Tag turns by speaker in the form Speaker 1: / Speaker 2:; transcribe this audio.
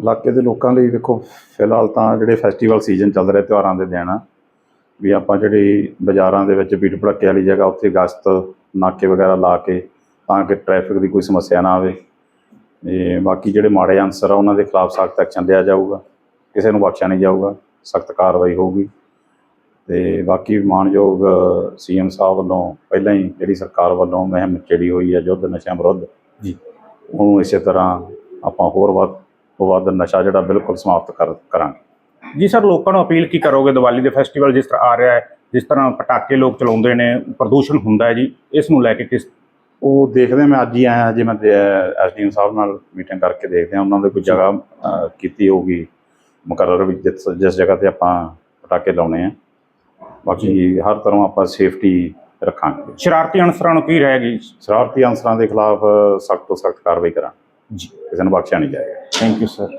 Speaker 1: ਇਲਾਕੇ ਦੇ ਲੋਕਾਂ ਲਈ ਵੇਖੋ ਫਿਲਹਾਲ ਤਾਂ ਜਿਹੜੇ ਫੈਸਟੀਵਲ ਸੀਜ਼ਨ ਚੱਲ ਰਿਹਾ ਤਿਉਹਾਰਾਂ ਦੇ ਦਿਨ ਆ ਵੀ ਆਪਾਂ ਜਿਹੜੀ ਬਾਜ਼ਾਰਾਂ ਦੇ ਵਿੱਚ ਭੀੜ ਭੜੱਕੇ ਵਾਲੀ ਜਗ੍ਹਾ ਉੱਥੇ ਗਸ਼ਤ ਨਾਕੇ ਵਗੈਰਾ ਲਾ ਕੇ ਤਾਂ ਕਿ ਟ੍ਰੈਫਿਕ ਦੀ ਕੋਈ ਸਮੱਸਿਆ ਨਾ ਆਵੇ। ਤੇ ਬਾਕੀ ਜਿਹੜੇ ਮਾੜੇ ਅਨਸਰ ਆ ਉਹਨਾਂ ਦੇ ਖਿਲਾਫ ਸਖਤ ਐਕਸ਼ਨ ਲਿਆ ਜਾਊਗਾ। ਕਿਸੇ ਨੂੰ ਬਖਸ਼ਿਆ ਨਹੀਂ ਜਾਊਗਾ ਸਖਤ ਕਾਰਵਾਈ ਹੋਊਗੀ। ਤੇ ਬਾਕੀ ਮਾਨਯੋਗ ਸੀਐਮ ਸਾਹਿਬ ਵੱਲੋਂ ਪਹਿਲਾਂ ਹੀ ਜਿਹੜੀ ਸਰਕਾਰ ਵੱਲੋਂ ਮੁਹਿੰਮ ਛੇੜੀ ਹੋਈ ਹੈ ਯੁੱਧ ਨਸ਼ਿਆਂ ਵਿਰੁੱਧ
Speaker 2: ਜੀ।
Speaker 1: ਉਹਨੂੰ ਇਸੇ ਤਰ੍ਹਾਂ ਆਪਾਂ ਹੋਰ ਵੱਧ ਤੋਂ ਵੱਧ ਨਸ਼ਾ ਜਿਹੜਾ ਬਿਲਕੁਲ ਸਮਾਪਤ ਕਰ ਕਰਾਂਗੇ।
Speaker 2: ਜੀ ਸਰ ਲੋਕਾਂ ਨੂੰ ਅਪੀਲ ਕੀ ਕਰੋਗੇ? ਦੀਵਾਲੀ ਦੇ ਫੈਸਟੀਵਲ ਜਿਸ ਤਰ੍ਹਾਂ ਆ ਰਿਹਾ ਹੈ ਜਿਸ ਤਰ੍ਹਾਂ ਪਟਾਕੇ ਲੋਕ ਚਲਾਉਂਦੇ ਨੇ ਪ੍ਰਦੂਸ਼ਣ ਹੁੰਦਾ ਹੈ ਜੀ ਇਸ ਨੂੰ ਲੈ ਕੇ ਕਿਸ
Speaker 1: ਉਹ ਦੇਖਦੇ ਮੈਂ ਅੱਜ ਹੀ ਆਇਆ ਜੇ ਮੈਂ ਐਸਡੀਐਮ ਸਾਹਿਬ ਨਾਲ ਮੀਟਿੰਗ ਕਰਕੇ ਦੇਖਦੇ ਹਾਂ ਉਹਨਾਂ ਦੇ ਕੋਈ ਜਗ੍ਹਾ ਕੀਤੀ ਹੋਊਗੀ ਮੁਕਰਰ ਵੀ ਜਿਸ ਜਿਸ ਜਗ੍ਹਾ ਤੇ ਆਪਾਂ ਪਟਾਕੇ ਲਾਉਣੇ ਆ। ਬਾਕੀ ਹਰ ਤਰ੍ਹਾਂ ਆਪਾਂ ਸੇਫਟੀ ਰੱਖਾਂਗੇ।
Speaker 2: ਸ਼ਰਾਰਤੀ ਅਨਸਰਾਂ ਨੂੰ ਕੀ ਰਹੇਗੀ?
Speaker 1: ਸ਼ਰਾਰਤੀ ਅਨਸਰਾਂ ਦੇ ਖਿਲਾਫ ਸਖਤ ਤੋਂ ਸਖਤ ਕਾਰਵਾਈ ਕਰਾਂਗੇ।
Speaker 2: ਜੀ।
Speaker 1: ਕਿਸੇ ਨੂੰ ਬਖਸ਼ਿਆ ਨਹੀਂ ਜਾਏਗਾ।
Speaker 2: Thank you, sir.